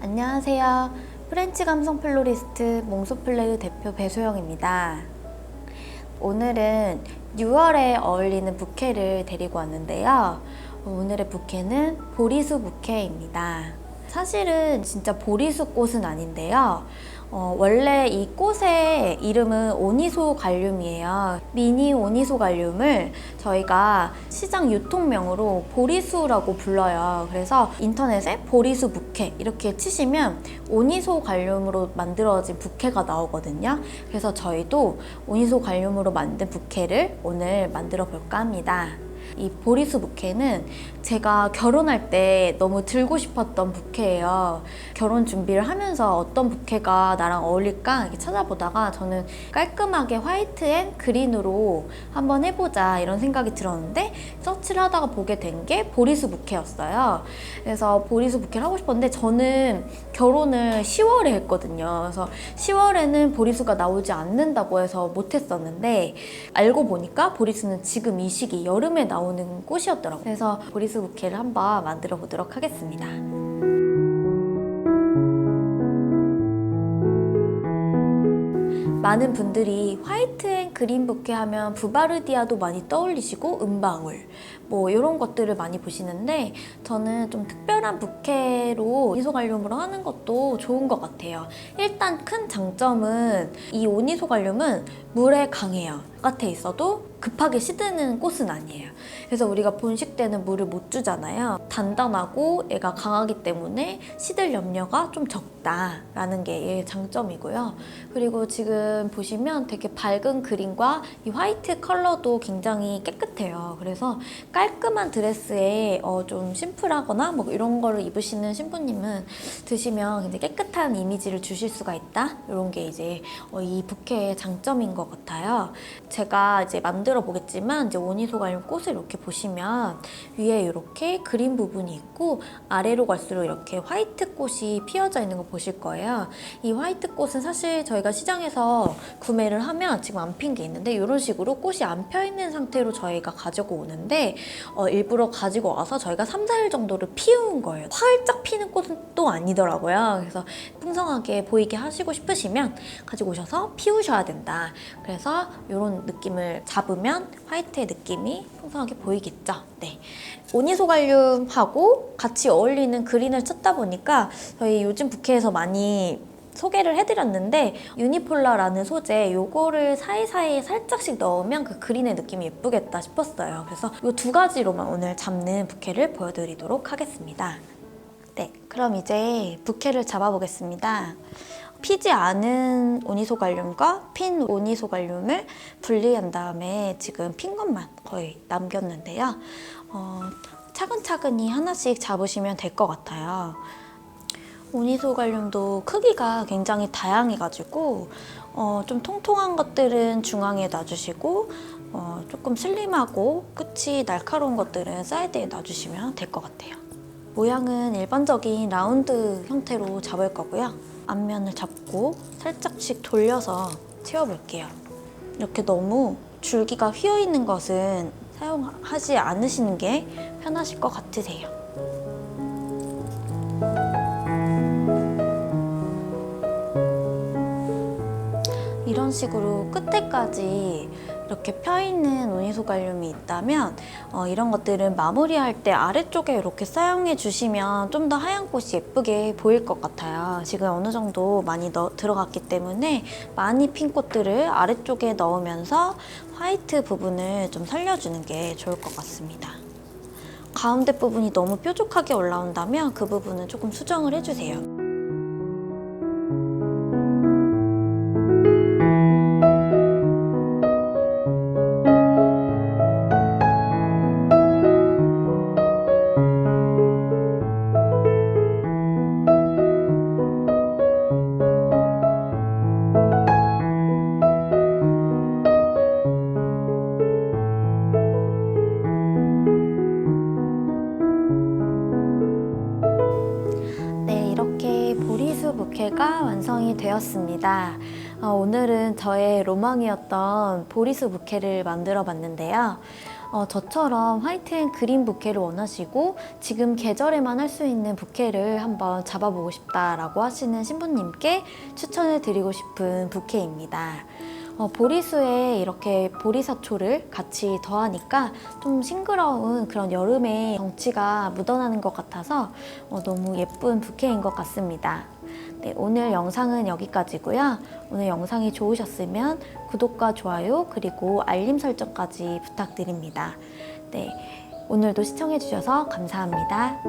안녕하세요. 프렌치 감성 플로리스트 몽소플레르 대표 배소영입니다. 오늘은 6월에 어울리는 부케를 데리고 왔는데요. 오늘의 부케는 보리수 부케입니다. 사실은 진짜 보리수 꽃은 아닌데요. 어, 원래 이 꽃의 이름은 오니소 갈륨이에요. 미니 오니소 갈륨을 저희가 시장 유통명으로 보리수라고 불러요. 그래서 인터넷에 보리수 부케 이렇게 치시면 오니소 갈륨으로 만들어진 부케가 나오거든요. 그래서 저희도 오니소 갈륨으로 만든 부케를 오늘 만들어 볼까 합니다. 이 보리수 부케는 제가 결혼할 때 너무 들고 싶었던 부케예요. 결혼 준비를 하면서 어떤 부케가 나랑 어울릴까 찾아보다가 저는 깔끔하게 화이트 앤 그린으로 한번 해보자 이런 생각이 들었는데 서치를 하다가 보게 된 게 보리수 부케였어요. 그래서 보리수 부케를 하고 싶었는데 저는 결혼을 10월에 했거든요. 그래서 10월에는 보리수가 나오지 않는다고 해서 못했었는데 알고 보니까 보리수는 지금 이 시기 여름에 나 오는 꽃이었더라고요. 그래서 보리수 부케를 한번 만들어 보도록 하겠습니다. 많은 분들이 화이트 앤 그린 부케 하면 부바르디아도 많이 떠올리시고 은방울 뭐 이런 것들을 많이 보시는데 저는 좀 특별한 부케로 오니소갈륨으로 하는 것도 좋은 것 같아요. 일단 큰 장점은 이 오니소갈륨은 물에 강해요. 바깥에 있어도 급하게 시드는 꽃은 아니에요. 그래서 우리가 본식 때는 물을 못 주잖아요. 단단하고 얘가 강하기 때문에 시들 염려가 좀 적다라는 게 얘의 장점이고요. 그리고 지금 보시면 되게 밝은 그린과 이 화이트 컬러도 굉장히 깨끗해요. 그래서 깔 끔한 드레스에 어, 좀 심플하거나 뭐 이런 거를 입으시는 신부님은 드시면 굉장히 깨끗한 이미지를 주실 수가 있다. 이런 게 이제 어, 이 부케의 장점인 것 같아요. 제가 이제 만들어 보겠지만 이제 오니소갈륨 꽃을 이렇게 보시면 위에 이렇게 그린 부분이 있고 아래로 갈수록 이렇게 화이트 꽃이 피어져 있는 거 보실 거예요. 이 화이트 꽃은 사실 저희가 시장에서 구매를 하면 지금 안 핀 게 있는데 이런 식으로 꽃이 안 펴 있는 상태로 저희가 가지고 오는데 어, 일부러 가지고 와서 저희가 3, 4일 정도를 피운 거예요. 활짝 피는 꽃은 또 아니더라고요. 그래서 풍성하게 보이게 하시고 싶으시면 가지고 오셔서 피우셔야 된다. 그래서 이런 느낌을 잡으면 화이트의 느낌이 풍성하게 보이겠죠. 네. 오니소갈륨하고 같이 어울리는 그린을 찾다 보니까 저희 요즘 부케에서 많이 소개를 해드렸는데 유니폴라라는 소재 요거를 사이사이에 살짝씩 넣으면 그 그린의 느낌이 예쁘겠다 싶었어요. 그래서 이 두 가지로만 오늘 잡는 부케를 보여드리도록 하겠습니다. 네, 그럼 이제 부케를 잡아보겠습니다. 피지 않은 오니소갈륨과 핀 오니소갈륨을 분리한 다음에 지금 핀 것만 거의 남겼는데요. 어, 차근차근히 하나씩 잡으시면 될 것 같아요. 오니소갈륨도 크기가 굉장히 다양해가지고 어, 좀 통통한 것들은 중앙에 놔주시고 어, 조금 슬림하고 끝이 날카로운 것들은 사이드에 놔주시면 될 것 같아요. 모양은 일반적인 라운드 형태로 잡을 거고요. 앞면을 잡고 살짝씩 돌려서 채워볼게요. 이렇게 너무 줄기가 휘어 있는 것은 사용하지 않으시는 게 편하실 것 같으세요. 이런 식으로 끝에까지 이렇게 펴있는 오니소갈륨이 있다면 어, 이런 것들은 마무리할 때 아래쪽에 이렇게 사용해 주시면 좀 더 하얀 꽃이 예쁘게 보일 것 같아요. 지금 어느 정도 많이 넣, 들어갔기 때문에 많이 핀 꽃들을 아래쪽에 넣으면서 화이트 부분을 좀 살려주는 게 좋을 것 같습니다. 가운데 부분이 너무 뾰족하게 올라온다면 그 부분은 조금 수정을 해주세요. 부케가 완성이 되었습니다. 어, 오늘은 저의 로망이었던 보리수 부케를 만들어 봤는데요. 어, 저처럼 화이트 앤 그린 부케를 원하시고 지금 계절에만 할 수 있는 부케를 한번 잡아보고 싶다라고 하시는 신부님께 추천해 드리고 싶은 부케입니다. 어, 보리수에 이렇게 보리사초를 같이 더하니까 좀 싱그러운 그런 여름의 정취가 묻어나는 것 같아서 어, 너무 예쁜 부케인 것 같습니다. 네, 오늘 영상은 여기까지고요. 오늘 영상이 좋으셨으면 구독과 좋아요 그리고 알림 설정까지 부탁드립니다. 네, 오늘도 시청해주셔서 감사합니다.